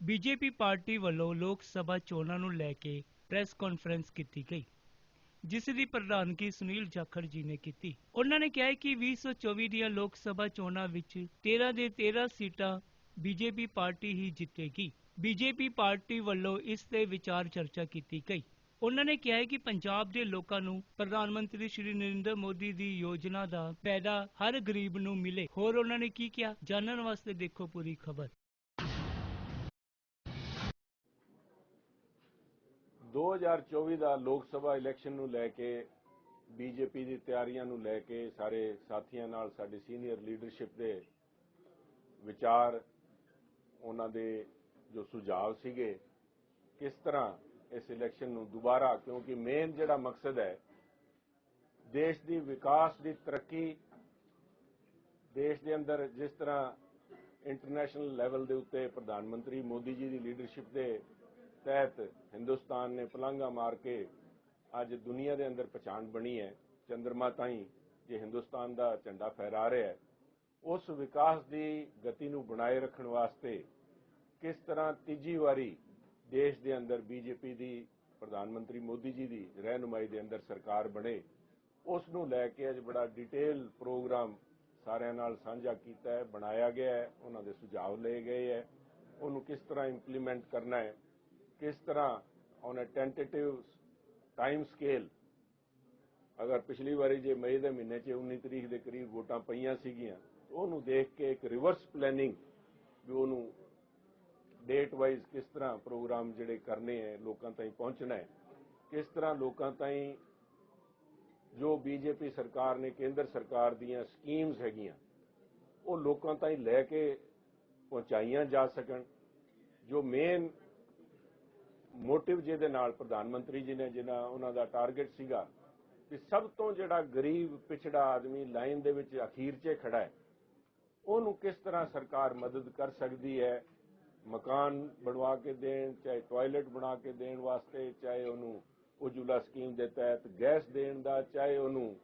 BJP party ਵੱਲੋਂ ਲੋਕ ਸਭਾ ਚੋਣਾਂ ਨੂੰ ਲੈ ਕੇ ਪ੍ਰੈਸ ਕਾਨਫਰੰਸ ਕੀਤੀ ਗਈ, ਜਿਸ ਦੀ ਪ੍ਰਧਾਨਗੀ ਸੁਨੀਲ ਜਾਖੜ ਜੀ ਨੇ ਕੀਤੀ। ਉਹਨਾਂ ਨੇ ਕਿਹਾ ਹੈ ਕਿ 2024 ਦੀਆਂ ਲੋਕ ਸਭਾ ਚੋਣਾਂ ਵਿੱਚ 13 ਦੇ 13 ਸੀਟਾਂ ਬੀਜੇਪੀ ਪਾਰਟੀ ਹੀ ਜਿੱਤੇਗੀ। ਬੀਜੇਪੀ ਪਾਰਟੀ ਵੱਲੋਂ ਇਸ ਤੇ ਵਿਚਾਰ ਚਰਚਾ ਕੀਤੀ ਗਈ। ਉਹਨਾਂ ਨੇ ਕਿਹਾ ਕਿ ਪੰਜਾਬ ਦੇ ਲੋਕਾਂ ਨੂੰ ਪ੍ਰਧਾਨ ਮੰਤਰੀ ਸ਼੍ਰੀ ਨਰਿੰਦਰ ਮੋਦੀ ਦੀ ਯੋਜਨਾ ਦਾ ਫਾਇਦਾ ਹਰ ਗਰੀਬ ਨੂੰ ਮਿਲੇ। ਹੋਰ ਉਹਨਾਂ ਨੇ ਕੀ ਕਿਹਾ? ਜਾਣਨ ਵਾਸਤੇ ਦੇਖੋ ਪੂਰੀ ਖਬਰ। 2024 ਦਾ ਲੋਕ ਸਭਾ ਇਲੈਕਸ਼ਨ ਨੂੰ ਲੈ ਕੇ, ਬੀਜੇਪੀ ਦੀ ਤਿਆਰੀਆਂ ਨੂੰ ਲੈ ਕੇ ਸਾਰੇ ਸਾਥੀਆਂ ਨਾਲ ਸਾਡੀ ਸੀਨੀਅਰ ਲੀਡਰਸ਼ਿਪ ਦੇ ਵਿਚਾਰ, ਉਹਨਾਂ ਦੇ ਜੋ ਸੁਝਾਅ ਸੀਗੇ, ਕਿਸ ਤਰ੍ਹਾਂ ਇਸ ਇਲੈਕਸ਼ਨ ਨੂੰ ਦੁਬਾਰਾ, ਕਿਉਂਕਿ ਮੇਨ ਜਿਹੜਾ ਮਕਸਦ ਹੈ, ਦੇਸ਼ ਦੀ ਵਿਕਾਸ ਦੀ ਤਰੱਕੀ, ਦੇਸ਼ ਦੇ ਅੰਦਰ ਜਿਸ ਤਰ੍ਹਾਂ ਇੰਟਰਨੈਸ਼ਨਲ ਲੈਵਲ ਦੇ ਉੱਤੇ ਪ੍ਰਧਾਨ ਮੰਤਰੀ ਮੋਦੀ ਜੀ ਦੀ ਲੀਡਰਸ਼ਿਪ ਦੇ ਤਹਿਤ ਹਿੰਦੁਸਤਾਨ ਨੇ ਪਲਾਂਗਾ ਮਾਰ ਕੇ ਅੱਜ ਦੁਨੀਆ ਦੇ ਅੰਦਰ ਪਛਾਣ ਬਣੀ ਹੈ। ਚੰਦਰਮਾ ਤਾਈਂ ਜੇ ਹਿੰਦੁਸਤਾਨ ਦਾ ਝੰਡਾ ਫਹਿਰਾ ਰਿਹਾ ਹੈ, ਉਸ ਵਿਕਾਸ ਦੀ ਗਤੀ ਨੂੰ ਬਣਾਏ ਰੱਖਣ ਵਾਸਤੇ ਕਿਸ ਤਰ੍ਹਾਂ ਤੀਜੀ ਵਾਰੀ ਦੇਸ਼ ਦੇ ਅੰਦਰ ਬੀਜੇਪੀ ਦੀ, ਪ੍ਰਧਾਨ ਮੰਤਰੀ ਮੋਦੀ ਜੀ ਦੀ ਰਹਿਨੁਮਾਈ ਦੇ ਅੰਦਰ ਸਰਕਾਰ ਬਣੇ, ਉਸ ਨੂੰ ਲੈ ਕੇ ਅੱਜ ਬੜਾ ਡਿਟੇਲ ਪ੍ਰੋਗਰਾਮ ਸਾਰਿਆਂ ਨਾਲ ਸਾਂਝਾ ਕੀਤਾ ਹੈ, ਬਣਾਇਆ ਗਿਆ ਹੈ, ਉਹਨਾਂ ਦੇ ਸੁਝਾਅ ਲਏ ਗਏ ਹੈ। ਉਹਨੂੰ ਕਿਸ ਤਰ੍ਹਾਂ ਇੰਪਲੀਮੈਂਟ ਕਰਨਾ ਹੈ ਕਿਸ ਤਰ੍ਹਾਂ on a tentative time scale ਅਗਰ ਪਿਛਲੀ ਵਾਰੀ ਜੇ ਮਈ ਦੇ ਮਹੀਨੇ 'ਚ 19 ਤਰੀਕ ਦੇ ਕਰੀਬ ਵੋਟਾਂ ਪਈਆਂ ਸੀਗੀਆਂ ਉਹਨੂੰ ਦੇਖ ਕੇ ਇੱਕ ਰਿਵਰਸ ਪਲੈਨਿੰਗ ਵੀ ਉਹਨੂੰ ਡੇਟ ਵਾਈਜ਼ ਕਿਸ ਤਰ੍ਹਾਂ ਪ੍ਰੋਗਰਾਮ ਜਿਹੜੇ ਕਰਨੇ ਹੈ ਲੋਕਾਂ ਤਾਈਂ ਪਹੁੰਚਣਾ ਹੈ ਕਿਸ ਤਰ੍ਹਾਂ ਲੋਕਾਂ ਤਾਈਂ ਜੋ ਬੀਜੇਪੀ ਸਰਕਾਰ ਨੇ ਕੇਂਦਰ ਸਰਕਾਰ ਦੀਆਂ ਸਕੀਮਸ ਹੈਗੀਆਂ ਉਹ ਲੋਕਾਂ ਤਾਈਂ ਲੈ ਕੇ ਪਹੁੰਚਾਈਆਂ ਜਾ ਸਕਣ ਜੋ ਮੇਨ ਮੋਟਿਵ ਜਿਹਦੇ ਨਾਲ ਪ੍ਰਧਾਨ ਮੰਤਰੀ ਜੀ ਨੇ ਜਿਹਨਾਂ ਉਹਨਾਂ ਦਾ ਟਾਰਗੇਟ ਸੀਗਾ ਕਿ ਸਭ ਤੋਂ ਜਿਹੜਾ ਗਰੀਬ ਪਿਛੜਾ ਆਦਮੀ ਲਾਈਨ ਦੇ ਵਿੱਚ ਅਖੀਰ 'ਚ ਖੜਾ ਹੈ, ਉਹਨੂੰ ਕਿਸ ਤਰ੍ਹਾਂ ਸਰਕਾਰ ਮਦਦ ਕਰ ਸਕਦੀ ਹੈ? ਮਕਾਨ ਬਣਵਾ ਕੇ ਦੇਣ, ਚਾਹੇ ਟਾਇਲਟ ਬਣਾ ਕੇ ਦੇਣ ਵਾਸਤੇ, ਚਾਹੇ ਉਹਨੂੰ ਉਜਵਲਾ ਸਕੀਮ ਦੇ ਤਹਿਤ ਗੈਸ ਦੇਣ ਦਾ, ਚਾਹੇ ਉਹਨੂੰ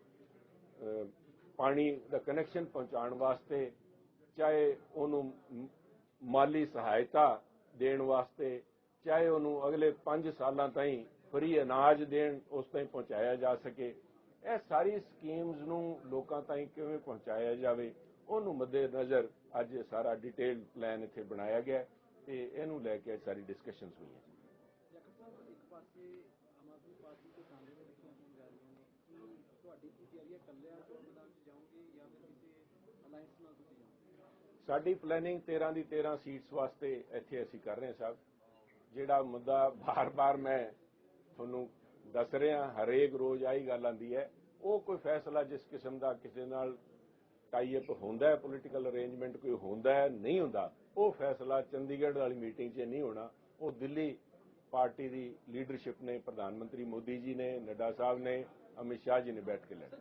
ਪਾਣੀ ਦਾ ਕਨੈਕਸ਼ਨ ਪਹੁੰਚਾਉਣ ਵਾਸਤੇ, ਚਾਹੇ ਉਹਨੂੰ ਮਾਲੀ ਸਹਾਇਤਾ ਦੇਣ ਵਾਸਤੇ ਚਾਹੇ ਉਹਨੂੰ ਅਗਲੇ 5 ਸਾਲਾਂ ਤਾਈਂ ਫਰੀ ਅਨਾਜ ਦੇਣ ਉਸ ਤਾਈਂ ਪਹੁੰਚਾਇਆ ਜਾ ਸਕੇ। ਇਹ ਸਾਰੀ ਸਕੀਮਸ ਨੂੰ ਲੋਕਾਂ ਤਾਈਂ ਕਿਵੇਂ ਪਹੁੰਚਾਇਆ ਜਾਵੇ ਉਹਨੂੰ ਮੱਦੇ ਨਜ਼ਰ ਅੱਜ ਇਹ ਸਾਰਾ ਡਿਟੇਲ ਪਲਾਨ ਇੱਥੇ ਬਣਾਇਆ ਗਿਆ ਤੇ ਇਹਨੂੰ ਲੈ ਕੇ ਸਾਰੀ ਡਿਸਕਸ਼ਨਸ ਹੋਈਆਂ। ਸਾਡੀ ਪਲੈਨਿੰਗ 13 ਦੀ 13 ਸੀਟਸ ਵਾਸਤੇ ਇੱਥੇ ਅਸੀਂ ਕਰ ਰਹੇ ਹਾਂ ਸਾਹਿਬ। ਜਿਹੜਾ ਮੁੱਦਾ ਬਾਰ-ਬਾਰ ਮੈਂ ਤੁਹਾਨੂੰ ਦੱਸ ਰਿਹਾ, ਹਰੇਕ ਰੋਜ਼ ਆਈ ਗੱਲ ਆਂਦੀ ਹੈ। ਉਹ ਕੋਈ ਫੈਸਲਾ ਜਿਸ ਕਿਸਮ ਦਾ ਕਿਸੇ ਨਾਲ ਟਾਈ ਅਪ ਹੁੰਦਾ ਹੈ ਪੋਲੀਟੀਕਲ ਅਰੇਂਜਮੈਂਟ ਕੋਈ ਹੁੰਦਾ ਹੈ, ਨਹੀਂ ਹੁੰਦਾ, ਉਹ ਫੈਸਲਾ ਚੰਡੀਗੜ੍ਹ ਵਾਲੀ ਮੀਟਿੰਗ 'ਚ ਨਹੀਂ ਹੋਣਾ। ਉਹ ਦਿੱਲੀ ਪਾਰਟੀ ਦੀ ਲੀਡਰਸ਼ਿਪ ਨੇ, ਪ੍ਰਧਾਨ ਮੰਤਰੀ ਮੋਦੀ ਜੀ ਨੇ, ਨੱਡਾ ਸਾਹਿਬ ਨੇ, ਅਮਿਤ ਸ਼ਾਹ ਜੀ ਨੇ ਬੈਠ ਕੇ ਲੈਣਾ।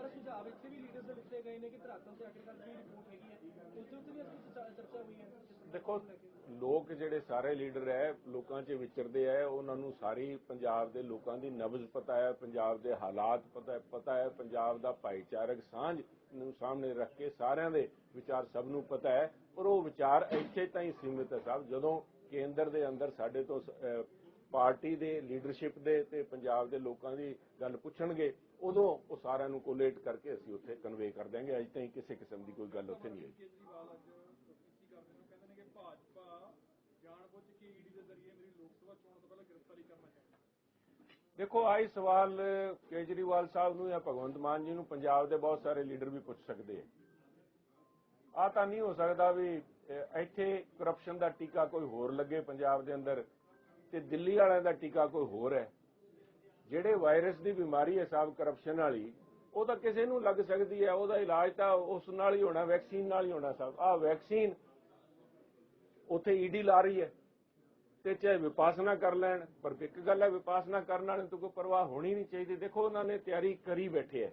ਪਰ ਸੁਝਾਅ ਇੱਥੇ ਵੀ ਲੀਡਰਸ ਦੇ ਦਿੱਤੇ ਗਏ ਨੇ ਕਿ ਧਰਾਤਲ ਤੇ ਆਖਿਰਕਾਰ ਕੀ ਰਿਪੋਰਟ ਹੈਗੀ ਹੈ। ਉਸ ਦੇ ਉੱਤੇ ਵੀ ਅੱਜ ਚਰਚਾ ਹੋਈ ਹੈ। ਦੇਖੋ, ਲੋਕ ਜਿਹੜੇ ਸਾਰੇ ਲੀਡਰ ਹੈ, ਲੋਕਾਂ 'ਚ ਵਿਚਰਦੇ ਹੈ, ਉਹਨਾਂ ਨੂੰ ਸਾਰੀ ਪੰਜਾਬ ਦੇ ਲੋਕਾਂ ਦੀ ਨਬਜ਼ ਪਤਾ ਹੈ, ਪੰਜਾਬ ਦੇ ਹਾਲਾਤ ਪਤਾ ਹੈ ਪਤਾ ਹੈ, ਪੰਜਾਬ ਦਾ ਭਾਈਚਾਰਕ ਸਾਂਝ ਨੂੰ ਸਾਹਮਣੇ ਰੱਖ ਕੇ ਸਾਰਿਆਂ ਦੇ ਵਿਚਾਰ ਸਭ ਨੂੰ ਪਤਾ ਹੈ। ਪਰ ਉਹ ਵਿਚਾਰ ਇੱਥੇ ਤਾਂ ਹੀ ਸੀਮਿਤ ਹੈ ਸਾਹਿਬ, ਜਦੋਂ ਕੇਂਦਰ ਦੇ ਅੰਦਰ ਸਾਡੇ ਤੋਂ ਪਾਰਟੀ ਦੇ ਲੀਡਰਸ਼ਿਪ ਦੇ ਤੇ ਪੰਜਾਬ ਦੇ ਲੋਕਾਂ ਦੀ ਗੱਲ ਪੁੱਛਣਗੇ ਉਦੋਂ ਉਹ ਸਾਰਿਆਂ ਨੂੰ ਕੋਲੇਟ ਕਰਕੇ ਅਸੀਂ ਉੱਥੇ ਕਨਵੇ ਕਰ ਦਿਆਂਗੇ। ਅਜੇ ਤਾਈਂ ਕਿਸੇ ਕਿਸਮ ਦੀ ਕੋਈ ਗੱਲ ਉੱਥੇ ਨਹੀਂ ਚਾਹੁੰਦੀ ਦੇਖੋ ਆਈ ਸਵਾਲ ਕੇਜਰੀਵਾਲ ਸਾਹਿਬ ਨੂੰ ਜਾਂ ਭਗਵੰਤ ਮਾਨ ਜੀ ਨੂੰ ਪੰਜਾਬ ਦੇ ਬਹੁਤ ਸਾਰੇ ਲੀਡਰ ਵੀ ਪੁੱਛ ਸਕਦੇ ਆ। ਆ ਤਾਂ ਨਹੀਂ ਹੋ ਸਕਦਾ ਵੀ ਇੱਥੇ ਕਰਪਸ਼ਨ ਦਾ ਟੀਕਾ ਕੋਈ ਹੋਰ ਲੱਗੇ ਪੰਜਾਬ ਦੇ ਅੰਦਰ। ਤੇ ਦਿੱਲੀ ਵਾਲਿਆਂ ਦਾ ਟੀਕਾ ਕੋਈ ਹੋਰ ਹੈ। ਜਿਹੜੇ ਵਾਇਰਸ ਦੀ ਬਿਮਾਰੀ ਹੈ ਸਾਹਿਬ ਕਰਪਸ਼ਨ ਵਾਲੀ, ਉਹ ਤਾਂ ਕਿਸੇ ਨੂੰ ਲੱਗ ਸਕਦੀ ਹੈ, ਉਹਦਾ ਇਲਾਜ ਤਾਂ ਉਸ ਨਾਲ ਹੀ ਹੋਣਾ, ਵੈਕਸੀਨ ਨਾਲ ਹੀ ਹੋਣਾ ਸਾਹਿਬ ਆਹ ਵੈਕਸੀਨ ਉੱਥੇ ਈਡੀ ਲਾ ਰਹੀ ਹੈ, ਤੇ ਚਾਹੇ ਵਿਪਾਸਨਾ ਕਰ ਲੈਣ, ਪਰ ਇੱਕ ਗੱਲ ਹੈ ਵਿਪਾਸਨਾ ਕਰਨ ਵਾਲੇ ਤੋਂ ਕੋਈ ਪਰਵਾਹ ਹੋਣੀ ਨਹੀਂ ਚਾਹੀਦੀ। ਦੇਖੋ, ਉਹਨਾਂ ਨੇ ਤਿਆਰੀ ਕਰੀ ਬੈਠੇ ਹੈ,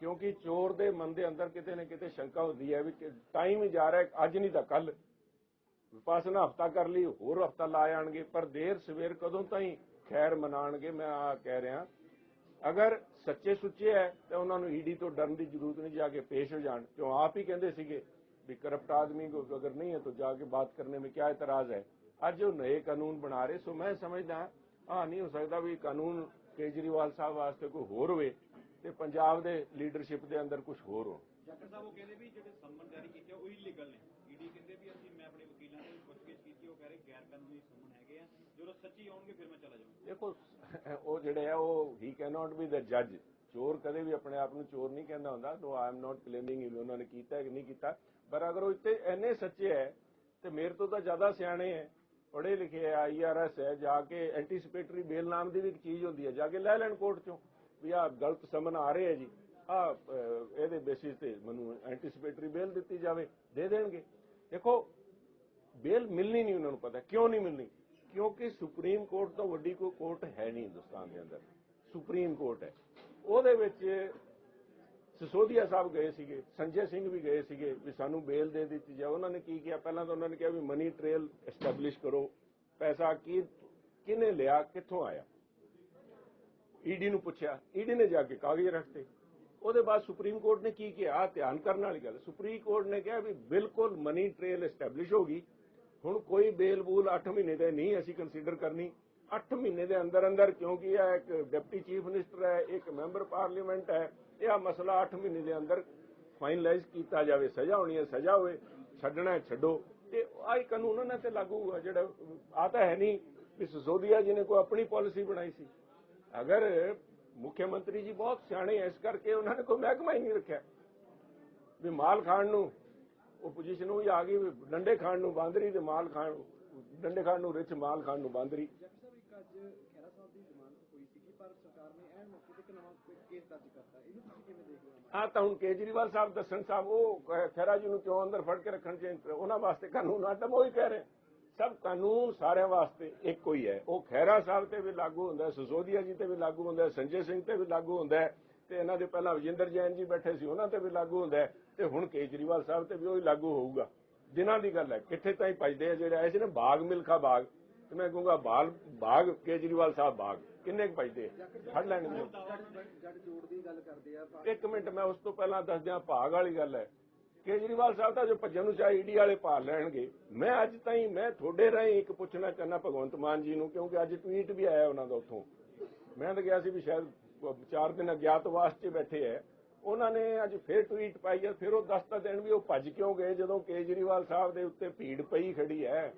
ਕਿਉਂਕਿ ਚੋਰ ਦੇ ਮਨ ਦੇ ਅੰਦਰ ਕਿਤੇ ਨਾ ਕਿਤੇ ਸ਼ੰਕਾ ਹੁੰਦੀ ਹੈ ਵੀ ਟਾਈਮ ਜਾ ਰਿਹਾ, ਅੱਜ ਨਹੀਂ ਤਾਂ ਕੱਲ ਪਾਸ ਨਾ ਹਫਤਾ ਕਰ ਲਈ, ਹੋਰ ਹਫਤਾ ਲਾ ਆਣਗੇ, ਪਰ ਦੇਰ ਸਵੇਰ ਕਦੋਂ ਤਾਈਂ ਖੈਰ ਮਨਾਣਗੇ ਮੈਂ ਆ ਕਹਿ ਰਿਹਾ। ਅਗਰ ਸੱਚੇ ਸੁੱਚੇ ਹੈ, ਤਾਂ ਉਹਨਾਂ ਨੂੰ ਈਡੀ ਤੋਂ ਡਰਨ ਦੀ ਜ਼ਰੂਰਤ ਨਹੀਂ, ਜਾ ਕੇ ਪੇਸ਼ ਹੋ ਜਾਣ। ਕਿਉਂ ਆਪ ਹੀ ਕਹਿੰਦੇ ਸੀਗੇ ਵੀ ਕਰਪਟ ਆਦਮੀ ਕੋ ਅਗਰ ਨਹੀਂ ਹੈ, ਤਾਂ ਜਾ ਕੇ ਬਾਤ ਕਰਨੇ ਮੇਂ ਕੀ ਇਤਰਾਜ਼ ਹੈ। ਅੱਜ ਉਹ ਨਵੇਂ ਕਾਨੂੰਨ ਬਣਾ ਰਹੇ, ਸੋ ਮੈਂ ਸਮਝਦਾ ਆ ਨਹੀਂ ਹੋ ਸਕਦਾ ਵੀ ਕਾਨੂੰਨ ਕੇਜਰੀਵਾਲ ਸਾਹਿਬ ਵਾਸਤੇ ਕੋਈ ਹੋਰ ਹੋਵੇ ਤੇ ਪੰਜਾਬ ਦੇ ਲੀਡਰਸ਼ਿਪ ਦੇ ਅੰਦਰ ਕੁਝ ਹੋਰ ਹੋ ਜੱਟ ਸਾਹਿਬ, ਉਹ ਕਹਿੰਦੇ ਵੀ ਜਿਹੜੇ ਸੰਮਨ ਜਾਰੀ ਕੀਤੇ, ਉਹ ਇਲੀਗਲ ਨੇ। ਈਡੀ ਕਹਿੰਦੇ ਵੀ ਪੁੱਛਗਿੱਛ ਉਹ ਕਹਿ ਰਹੇ ਗੈਰ ਕਾਨੂੰਨੀ ਸੰਮਨ ਹੈਗੇ ਆ। ਜਦੋਂ ਸੱਚੀ ਆਉਣਗੇ, ਫਿਰ ਮੈਂ ਚਲਾ ਜਾਵਾਂਗਾ ਦੇਖੋ ਉਹ ਜਿਹੜੇ ਆ, ਉਹ ਹੀ ਕੈਨੋਟ ਬੀ ਦ ਜੱਜ ਚੋਰ ਕਦੇ ਵੀ ਆਪਣੇ ਆਪ ਨੂੰ ਚੋਰ ਨਹੀਂ ਕਹਿੰਦਾ ਹੁੰਦਾ। ਨੋ ਆਈ ਐਮ ਨਾਟ ਕਲੇਮਿੰਗ ਉਹਨਾਂ ਨੇ ਕੀਤਾ ਕਿ ਨਹੀਂ ਕੀਤਾ। ਪਰ ਅਗਰ ਉਹ ਇੱਥੇ ਇੰਨੇ ਸੱਚੇ ਹੈ, ਤੇ ਮੇਰੇ ਤੋਂ ਤਾਂ ਜ਼ਿਆਦਾ ਸਿਆਣੇ ਹੈ। ਪੜ੍ਹੇ ਲਿਖੇ ਆਈਆਰਐਸ ਹੈ, ਜਾ ਕੇ ਐਂਟੀਸਿਪੇਟਰੀ ਬੇਲ ਨਾਮ ਦੀ ਵੀ ਚੀਜ਼ ਹੁੰਦੀ ਹੈ। ਜਾ ਕੇ ਲੈ ਲੈਣ ਕੋਰਟ ਚੋਂ। ਵੀ ਆ ਗਲਤ ਸਮਨ ਆ ਰਹੇ ਹੈ ਜੀ। ਆ ਇਹਦੇ ਬੇਸਿਸ ਤੇ ਮੈਨੂੰ ਐਂਟੀਸਿਪੇਟਰੀ ਬੇਲ ਦਿੱਤੀ ਜਾਵੇ। ਦੇ ਦੇਣਗੇ। ਦੇਖੋ ਬੇਲ ਮਿਲਣੀ ਨਹੀਂ ਉਹਨਾਂ ਨੂੰ ਪਤਾ, ਕਿਉਂ ਨਹੀਂ ਮਿਲਣੀ? ਕਿਉਂਕਿ ਸੁਪਰੀਮ ਕੋਰਟ ਤੋਂ ਵੱਡੀ ਕੋਈ ਕੋਰਟ ਹੈ ਨਹੀਂ ਹਿੰਦੁਸਤਾਨ ਦੇ ਅੰਦਰ। ਸੁਪਰੀਮ ਕੋਰਟ ਹੈ। ਉਹਦੇ ਵਿੱਚ ਸਿਸੋਦੀਆ ਸਾਹਿਬ ਗਏ ਸੀਗੇ, ਸੰਜੇ ਸਿੰਘ ਵੀ ਗਏ ਸੀਗੇ ਵੀ ਸਾਨੂੰ ਬੇਲ ਦੇ ਦਿੱਤੀ ਜਾਏ ਉਹਨਾਂ ਨੇ ਕੀ ਕੀਤਾ ਪਹਿਲਾਂ ਤਾਂ ਉਹਨਾਂ ਨੇ ਕਿਹਾ ਵੀ ਮਨੀ ਟ੍ਰੇਲ ਐਸਟੈਬਲਿਸ਼ ਕਰੋ। ਪੈਸਾ ਕੀ, ਕਿਹਨੇ ਲਿਆ, ਕਿੱਥੋਂ ਆਇਆ? ਈਡੀ ਨੂੰ ਪੁੱਛਿਆ। ਈਡੀ ਨੇ ਜਾ ਕੇ ਕਾਗਜ਼ ਰੱਖਤੇ ਉਹਦੇ ਬਾਅਦ ਸੁਪਰੀਮ ਕੋਰਟ ਨੇ ਕੀ ਕਿਹਾ? ਧਿਆਨ ਕਰਨ ਵਾਲੀ ਗੱਲ। ਸੁਪਰੀਮ ਕੋਰਟ ਨੇ ਕਿਹਾ ਵੀ ਬਿਲਕੁਲ ਮਨੀ ਟ੍ਰੇਲ ਐਸਟੈਬਲਿਸ਼ ਹੋ ਗਈ। ਹੁਣ ਕੋਈ ਬੇਲ ਬੂਲ 8 ਮਹੀਨੇ ਦੇ ਨਹੀਂ ਅਸੀਂ ਕੰਸੀਡਰ ਕਰਨੀ। 8 ਮਹੀਨੇ ਦੇ ਅੰਦਰ ਅੰਦਰ ਕਿਉਂਕਿ ਇਹ ਇੱਕ ਡਿਪਟੀ ਚੀਫ ਮਿਨਿਸਟਰ ਹੈ, ਇੱਕ ਮੈਂਬਰ ਪਾਰਲੀਮੈਂਟ ਹੈ, ਇਹ ਮਸਲਾ 8 ਮਹੀਨੇ ਦੇ ਅੰਦਰ ਫਾਈਨਲਾਈਜ਼ ਕੀਤਾ ਜਾਵੇ, ਸਜ਼ਾ ਹੋਣੀ ਹੈ, ਸਜ਼ਾ ਹੋਵੇ, ਛੱਡਣਾ ਹੈ, ਛੱਡੋ। ਤੇ ਆਹ ਕਾਨੂੰਨ ਉਹਨਾਂ ਤੇ ਲਾਗੂ ਹੋਊਗਾ, ਜਿਹੜਾ ਆ ਤਾਂ ਹੈ ਨਹੀਂ ਵੀ ਸਿਸੋਦੀਆ ਜੀ ਨੇ ਕੋਈ ਆਪਣੀ ਪਾਲਿਸੀ ਬਣਾਈ ਸੀ। ਅਗਰ ਮੁੱਖ ਮੰਤਰੀ ਜੀ ਬਹੁਤ ਸਿਆਣੇ ਐ ਇਸ ਕਰਕੇ ਉਹਨਾਂ ਨੇ ਕੋਈ ਮਹਿਕਮਾ ਹੀ ਨਹੀਂ ਰੱਖਿਆ। ਵੀ ਮਾਲ ਖਾਣ ਨੂੰ ਉਹ ਹੀ ਆ ਗਈ ਡੰਡੇ ਖਾਣ ਨੂੰ ਬਾਂਦਰੀ ਤੇ ਮਾਲ ਖਾਣ ਡੰਡੇ ਖਾਣ ਨੂੰ ਰਿਚ ਮਾਲ ਖਾਣ ਨੂੰ ਬਾਂਦਰੀ। ਆ ਤਾਂ ਹੁਣ ਕੇਜਰੀਵਾਲ ਸਾਹਿਬ ਦੱਸਣ ਸਾਹਿਬ ਉਹ ਖ- ਖਹਿਰਾ ਜੀ ਨੂੰ ਕਿਉਂ ਅੰਦਰ ਫੜ ਕੇ ਰੱਖਣ ਚ ਉਹਨਾਂ ਵਾਸਤੇ ਕਾਨੂੰਨ ਆਟਮ ਉਹ ਹੀ ਕਹਿ ਰਹੇ। ਸਭ ਕਾਨੂੰਨ ਸਾਰਿਆਂ ਵਾਸਤੇ ਇੱਕੋ ਹੀ ਹੈ। ਉਹ ਖਹਿਰਾ ਸਾਹਿਬ ਤੇ ਵੀ ਲਾਗੂ ਹੁੰਦਾ ਹੈ ਸਿਸੋਦੀਆ ਜੀ ਤੇ ਵੀ ਲਾਗੂ ਹੁੰਦਾ ਹੈ ਸੰਜੇ ਸਿੰਘ ਤੇ ਵੀ ਲਾਗੂ ਹੁੰਦਾ ਹੈ। ਤੇ ਇਹਨਾਂ ਦੇ ਪਹਿਲਾਂ ਵਿਜੇਂਦਰ ਜੈਨ ਜੀ ਬੈਠੇ ਸੀ, ਉਹਨਾਂ ਤੇ ਵੀ ਲਾਗੂ ਹੁੰਦਾ ਤੇ ਹੁਣ ਕੇਜਰੀਵਾਲ ਸਾਹਿਬ ਤੇ ਵੀ ਉਹ ਲਾਗੂ ਹੋਊਗਾ। ਦਿਨਾਂ ਦੀ ਗੱਲ ਹੈ, ਕਿੱਥੇ ਤਾਈਂ ਭਜਦੇ ਆ ਜਿਹੜੇ ਆਏ ਸੀ ਨਾ, ਬਾਗ ਮਿਲਖਾ ਬਾਗ। ਤੇ ਮੈਂ ਕਹੂੰਗਾ ਬਾਲ, ਬਾਗ, ਕੇਜਰੀਵਾਲ ਸਾਹਿਬ ਬਾਗ, ਕਿੰਨੇ ਕੁ ਭਜਦੇ ਫੜ ਲੈਣਗੇ ਜੱਟ ਜੋੜ ਦੀ ਗੱਲ ਕਰਦੇ ਆ ਇੱਕ ਮਿੰਟ, ਮੈਂ ਉਸ ਤੋਂ ਪਹਿਲਾਂ ਦੱਸ ਦਿਆਂ, ਭਾਗ ਵਾਲੀ ਗੱਲ ਹੈ। ਕੇਜਰੀਵਾਲ ਸਾਹਿਬ ਤਾਂ ਜੋ ਭੱਜਣ ਨੂੰ ਚਾਹੇ ਈਡੀ ਵਾਲੇ ਭਾਲ ਲੈਣਗੇ। ਮੈਂ ਅੱਜ ਤਾਈਂ, ਮੈਂ ਤੁਹਾਡੇ ਰਾਹੀਂ ਇੱਕ ਪੁੱਛਣਾ ਚਾਹੁੰਦਾ ਭਗਵੰਤ ਮਾਨ ਜੀ ਨੂੰ, ਕਿਉਂਕਿ ਅੱਜ ਟਵੀਟ ਵੀ ਆਇਆ ਉਹਨਾਂ ਦਾ ਉੱਥੋਂ। ਮੈਂ ਤਾਂ ਗਿਆ ਸੀ ਵੀ ਸ਼ਾਇਦ ਚਾਰ ਦਿਨ ਅਗਿਆਤਵਾਸ 'ਚ ਬੈਠੇ ਐ। ਉਹਨਾਂ ਨੇ ਅੱਜ ਫੇਰ ਟਵੀਟ ਪਾਈ ਹੈ ਫਿਰ ਉਹ ਦੱਸਤਾ ਦੇਣ ਵੀ ਉਹ ਭੱਜ ਕਿਉਂ ਗਏ ਜਦੋਂ ਕੇਜਰੀਵਾਲ ਸਾਹਿਬ ਦੇ ਉੱਤੇ ਭੀੜ ਪਈ ਖੜੀ ਹੈ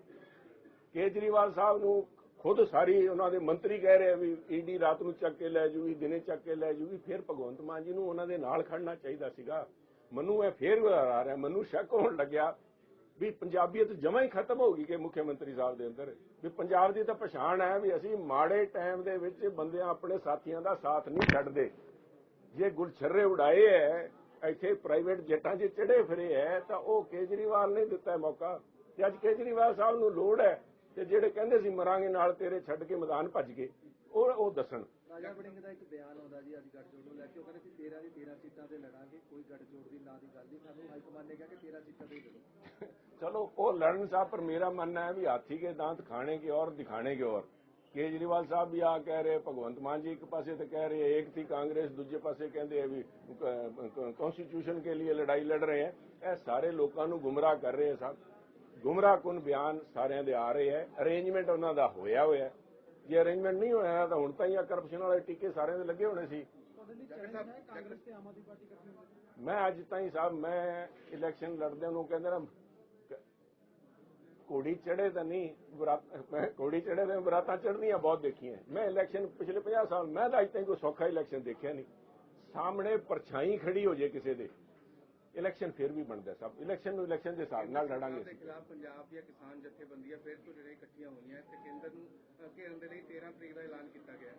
ਕੇਜਰੀਵਾਲ ਸਾਹਿਬ ਨੂੰ ਖੁਦ ਸਾਰੀ ਉਹਨਾਂ ਦੇ ਮੰਤਰੀ ਕਹਿ ਰਹੇ ਆ ਵੀ ਈਡੀ ਰਾਤ ਨੂੰ ਚੱਕ ਕੇ ਲੈ ਜੂਗੀ, ਦਿਨੇ ਚੱਕ ਕੇ ਲੈ ਜੂਗੀ, ਫਿਰ ਭਗਵੰਤ ਮਾਨ ਜੀ ਨੂੰ ਉਹਨਾਂ ਦੇ ਨਾਲ ਖੜਨਾ ਚਾਹੀਦਾ ਸੀਗਾ। ਮੈਨੂੰ ਇਹ ਫੇਰ ਆ ਰਿਹਾ, ਮੈਨੂੰ ਸ਼ੱਕ ਹੋਣ ਲੱਗਿਆ ਵੀ ਪੰਜਾਬੀਅਤ ਜਮਾਂ ਹੀ ਖਤਮ ਹੋ ਗਈ ਕਿ ਮੁੱਖ ਮੰਤਰੀ ਸਾਹਿਬ ਦੇ ਅੰਦਰ। ਵੀ ਪੰਜਾਬ ਦੀ ਤਾਂ ਪਛਾਣ ਹੈ ਵੀ ਅਸੀਂ ਮਾੜੇ ਟਾਈਮ ਦੇ ਵਿੱਚ ਬੰਦਿਆਂ ਆਪਣੇ ਸਾਥੀਆਂ ਦਾ ਸਾਥ ਨਹੀਂ ਛੱਡਦੇ। ਜੇ ਗੁਲਛਰਰੇ ਉਡਾਏ ਐ, ਇੱਥੇ ਪ੍ਰਾਈਵੇਟ ਜੱਟਾਂ 'ਚ ਚੜੇ ਫਿਰੇ ਐ, ਤਾਂ ਉਹ ਕੇਜਰੀਵਾਲ ਨੇ ਦਿੱਤਾ ਮੌਕਾ। ਤੇ ਅੱਜ ਕੇਜਰੀਵਾਲ ਸਾਹਿਬ ਨੂੰ ਲੋੜ ਹੈ ਤੇ ਜਿਹੜੇ ਕਹਿੰਦੇ ਸੀ ਮਰਾਂਗੇ ਨਾਲ ਤੇਰੇ ਛੱਡ ਕੇ ਮੈਦਾਨ ਭੱਜ ਗਏ। ਉਹ ਉਹ ਦੱਸਣ। ਰਾਜਾ ਬੜਿੰਗ ਦਾ ਇੱਕ ਬਿਆਨ ਆਉਂਦਾ ਜੀ ਅੱਜ ਗੱਠਜੋੜ ਨੂੰ ਲੈ ਕੇ। ਉਹ ਕਹਿੰਦੇ ਸੀ 13 ਦੀ 13 ਸੀਟਾਂ ਤੇ ਲੜਾਂਗੇ ਕੋਈ ਗੱਠਜੋੜ ਦੀ ਨਾ ਦੀ ਗੱਲ ਨਹੀਂ। ਸਾਨੂੰ ਹਾਈ ਕਮਾਂਡ ਨੇ ਕਿਹਾ ਕਿ 13 ਸੀਟਾਂ ਤੇ ਲੜੋ। ਚਲੋ ਉਹ ਲੜਨ ਸਾਹਿਬ ਪਰ ਮੇਰਾ ਮੰਨਣਾ ਹੈ ਵੀ ਹਾਥੀ ਕੇ दांत ਖਾਣੇ ਕੇ ਔਰ ਦਿਖਾਣੇ ਕੇ ਔਰ। ਕੇਜਰੀਵਾਲ ਸਾਹਿਬ ਵੀ ਆ ਕਹਿ ਰਹੇ ਭਗਵੰਤ ਮਾਨ ਜੀ ਇੱਕ ਪਾਸੇ ਤੇ ਕਹਿ ਰਹੇ ਇੱਕ ਥੀ ਕਾਂਗਰਸ ਦੂਜੇ ਪਾਸੇ ਕਹਿੰਦੇ ਆ ਵੀ ਕਨਸਟੀਟਿਊਸ਼ਨ ਕੇ ਲਈ ਲੜਾਈ ਲੜ ਰਹੇ ਹੈ। ਇਹ ਸਾਰੇ ਲੋਕਾਂ ਨੂੰ ਗੁੰਮਰਾਹ ਕਰ ਰਹੇ ਹੈ ਸਾਹਿਬ ਗੁੰਮਰਾਹ ਕੁਨ ਬਿਆਨ ਸਾਰਿਆਂ ਦੇ ਆ ਰਹੇ ਹੈ। ਅਰੇਂਜਮੈਂਟ ਉਹਨਾਂ ਦਾ ਹੋਇਆ ਹੋਇਆ ਜੇ ਅਰੇਂਜਮੈਂਟ ਨਹੀਂ ਹੋਇਆ ਤਾਂ ਹੁਣ ਤਾਂ ਹੀ ਆ ਕਰਪਸ਼ਨ ਵਾਲੇ ਟੀਕੇ ਸਾਰਿਆਂ ਦੇ ਲੱਗੇ ਹੋਣੇ ਸੀ। ਮੈਂ ਅੱਜ ਤਾਈਂ ਸਾਹਿਬ ਮੈਂ ਇਲੈਕਸ਼ਨ ਲੜਦਿਆਂ ਨੂੰ ਕਹਿੰਦੇ ਨਾ ਕ- ਘੋੜੀ ਚੜੇ ਤਾਂ ਨਹੀਂ ਮੈਂ ਘੋੜੀ ਚੜੇ ਤੇ ਬਰਾਤਾਂ ਚੜ੍ਹਨੀਆਂ ਬਹੁਤ ਦੇਖੀਆਂ। ਮੈਂ ਇਲੈਕਸ਼ਨ ਪਿਛਲੇ 50 ਸਾਲ ਮੈਂ ਤਾਂ ਅੱਜ ਤਾਈਂ ਕੋਈ ਸੌਖਾ ਇਲੈਕਸ਼ਨ ਦੇਖਿਆ ਨਹੀਂ। ਸਾਹਮਣੇ ਪਰਛਾਈ ਖੜੀ ਹੋ ਜੇ ਕਿਸੇ ਦੇ। ਇਲੈਕਸ਼ਨ ਫਿਰ ਵੀ ਬਣਦਾ ਸਭ ਇਲੈਕਸ਼ਨ ਨੂੰ ਇਲੈਕਸ਼ਨ ਦੇ ਹਿਸਾਬ ਨਾਲ ਲੜਾਂਗੇ ਦੇ ਖਿਲਾਫ ਪੰਜਾਬ ਦੀਆਂ ਕਿਸਾਨ ਜਥੇਬੰਦੀਆਂ ਫਿਰ ਤੋਂ ਜਿਹੜੇ ਇਕੱਠੀਆਂ ਹੋਈਆਂ ਤੇ ਕੇਂਦਰ ਨੂੰ ਅ, ਘੇਰਨ ਦੇ ਲਈ 13 ਤਰੀਕ ਦਾ ਐਲਾਨ ਕੀਤਾ ਗਿਆ।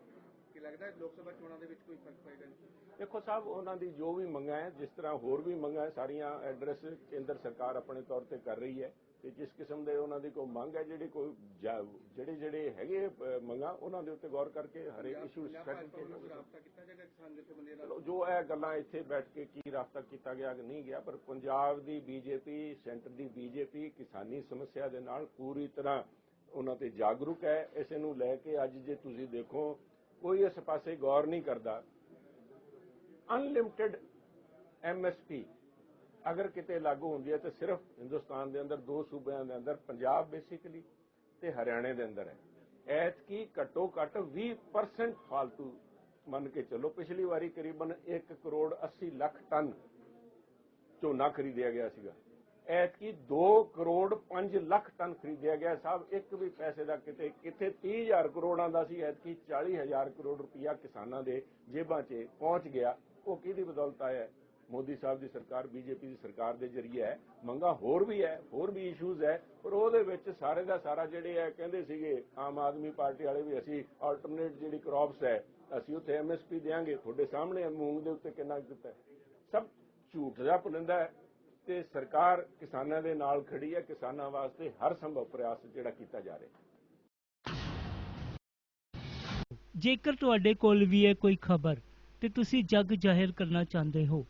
ਕਿ ਲੱਗਦਾ ਹੈ? ਲੋਕ ਸਭਾ ਚੋਣਾਂ ਦੇ ਵਿੱਚ ਕੋਈ ਫ਼ਰਕ ਪਏਗਾ ਜੀ? ਦੇਖੋ ਸਾਹਿਬ ਉਹਨਾਂ ਦੀ ਜੋ ਵੀ ਮੰਗਾਂ ਹੈ ਜਿਸ ਤਰ੍ਹਾਂ ਹੋਰ ਵੀ ਮੰਗਾਂ ਹੈ ਸਾਰੀਆਂ ਐਡਰੈਸ ਕੇਂਦਰ ਸਰਕਾਰ ਆਪਣੇ ਤੌਰ ਤੇ ਕਰ ਰਹੀ ਹੈ ਤੇ ਜਿਸ ਕਿਸਮ ਦੇ ਉਹਨਾਂ ਦੀ ਕੋਈ ਮੰਗ ਹੈ ਜਿਹੜੀ ਕੋਈ ਜਿਹੜੇ ਜਿਹੜੇ ਹੈਗੇ ਮੰਗਾਂ ਉਹਨਾਂ ਦੇ ਉੱਤੇ ਗੌਰ ਕਰਕੇ ਹਰੇਕ ਇਸ਼ੂ ਜੋ ਇਹ ਗੱਲਾਂ ਇੱਥੇ ਬੈਠ ਕੇ ਕੀ ਰਾਬਤਾ ਕੀਤਾ ਗਿਆ ਕਿ ਨਹੀਂ ਗਿਆ ਪਰ ਪੰਜਾਬ ਦੀ ਬੀਜੇਪੀ ਸੈਂਟਰ ਦੀ ਬੀਜੇਪੀ ਕਿਸਾਨੀ ਸਮੱਸਿਆ ਦੇ ਨਾਲ ਪੂਰੀ ਤਰ੍ਹਾਂ ਉਹਨਾਂ ਤੇ ਜਾਗਰੂਕ ਹੈ। ਇਸੇ ਨੂੰ ਲੈ ਕੇ ਅੱਜ ਜੇ ਤੁਸੀਂ ਦੇਖੋ ਕੋਈ ਇਸ ਪਾਸੇ ਗੌਰ ਨਹੀਂ ਕਰਦਾ। ਅਨਲਿਮਟਿਡ ਐਮਐਸਪੀ ਅਗਰ ਕਿਤੇ ਲਾਗੂ ਹੁੰਦੀ ਹੈ ਤੇ ਸਿਰਫ ਹਿੰਦੁਸਤਾਨ ਦੇ ਅੰਦਰ, ਦੋ ਸੂਬਿਆਂ ਦੇ ਅੰਦਰ, ਪੰਜਾਬ ਬੇਸਿਕਲੀ ਤੇ ਹਰਿਆਣੇ ਦੇ ਅੰਦਰ ਹੈ। ਐਤਕੀ ਘੱਟੋ ਘੱਟ 20% ਫਾਲਤੂ ਮੰਨ ਕੇ ਚੱਲੋ, ਪਿਛਲੀ ਵਾਰੀ ਕਰੀਬਨ 1 ਕਰੋੜ 80 ਲੱਖ ਟਨ ਝੋਨਾ ਖਰੀਦਿਆ ਗਿਆ ਸੀਗਾ। ਐਤਕੀ 2 ਕਰੋੜ 5 ਲੱਖ ਟਨ ਖਰੀਦਿਆ ਗਿਆ ਸਾਹਿਬ ਇੱਕ ਵੀ ਪੈਸੇ ਦਾ ਕਿਤੇ ਕਿਤੇ 30000 ਕਰੋੜਾਂ ਦਾ ਸੀ, ਐਤਕੀ 40000 ਕਰੋੜ ਰੁਪਇਆ ਕਿਸਾਨਾਂ ਦੇ ਜੇਬਾਂ 'ਚ ਪਹੁੰਚ ਗਿਆ। ਉਹ ਕਿਹਦੀ ਬਦੌਲਤ ਆਇਆ? ਹੈ? ਮੋਦੀ ਸਾਹਿਬ ਦੀ ਸਰਕਾਰ, ਬੀਜੇਪੀ ਦੀ ਸਰਕਾਰ ਦੇ ਜ਼ਰੀਏ ਹੈ। ਮੰਗਾ ਹੋਰ ਵੀ ਹੈ, ਹੋਰ ਵੀ ਇਸ਼ੂਜ਼ ਹੈ, ਪਰ ਉਹਦੇ ਵਿੱਚ ਸਾਰੇ ਦਾ ਸਾਰਾ ਜਿਹੜੇ ਹੈ, ਕਹਿੰਦੇ ਸੀਗੇ, ਆਮ ਆਦਮੀ ਪਾਰਟੀ ਵਾਲੇ ਵੀ ਅਸੀਂ ਆਲਟਰਨੇਟ ਜਿਹੜੀ ਕ੍ਰੌਪਸ ਹੈ, ਅਸੀਂ ਉੱਥੇ ਐਮਐਸਪੀ ਦੇਾਂਗੇ। ਤੁਹਾਡੇ ਸਾਹਮਣੇ ਮੂੰਗ ਦੇ ਉੱਤੇ ਕਿੰਨਾ ਦਿੱਤਾ ਸਭ ਝੂਠ ਦਾ ਪੁਲਿੰਦਾ ਹੈ। ਤੇ ਸਰਕਾਰ ਕਿਸਾਨਾਂ ਦੇ ਨਾਲ ਖੜੀ ਹੈ, ਕਿਸਾਨਾਂ ਵਾਸਤੇ ਹਰ ਸੰਭਵ ਪ੍ਰਯਾਸ ਜਿਹੜਾ ਕੀਤਾ ਜਾ ਰਿਹਾ ਹੈ। ਜੇਕਰ ਤੁਹਾਡੇ ਕੋਲ ਵੀ ਹੈ ਕੋਈ ਖਬਰ ਤੇ ਤੁਸੀਂ ਜੱਗ ਜ਼ਾਹਿਰ ਕਰਨਾ ਚਾਹੁੰਦੇ ਹੋ,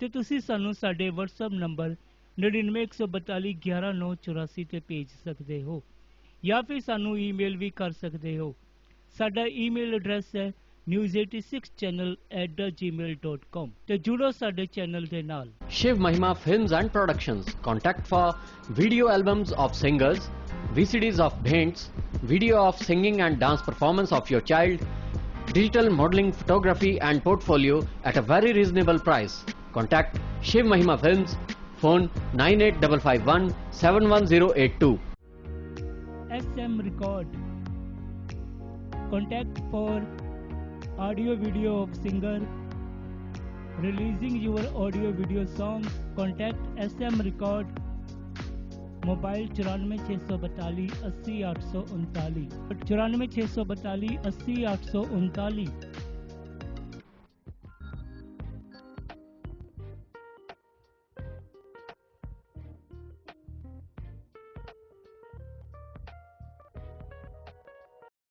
ਤੇ ਤੁਸੀਂ ਸਾਨੂੰ ਸਾਡੇ WhatsApp ਨੰਬਰ 9914211984 ਤੇ ਭੇਜ ਸਕਦੇ ਹੋ, ਜਾਂ ਫਿਰ ਸਾਨੂੰ ਈਮੇਲ ਵੀ ਕਰ ਸਕਦੇ ਹੋ। ਸਾਡਾ ਈਮੇਲ ਐਡਰੈਸ ਹੈ news86channel@gmail.com ਤੇ ਜੁੜੋ ਸਾਡੇ ਚੈਨਲ ਦੇ ਨਾਲ Shiv Mahima Films and Productions. Contact for video albums of singers, VCDs of bhands, video of singing and dance performance of your child, digital modeling photography and portfolio at a very reasonable price. Contact Shiv Mahima Films. Phone 98551 71082. SM Record. Contact for audio video of singer releasing your audio video song. Contact SM Record. Mobile चौरानवे छः सौ बतालीस अस्सी आठ सौ उनतालीस चौरानवे छः सौ बतालीस अस्सी आठ सौ उनतालीस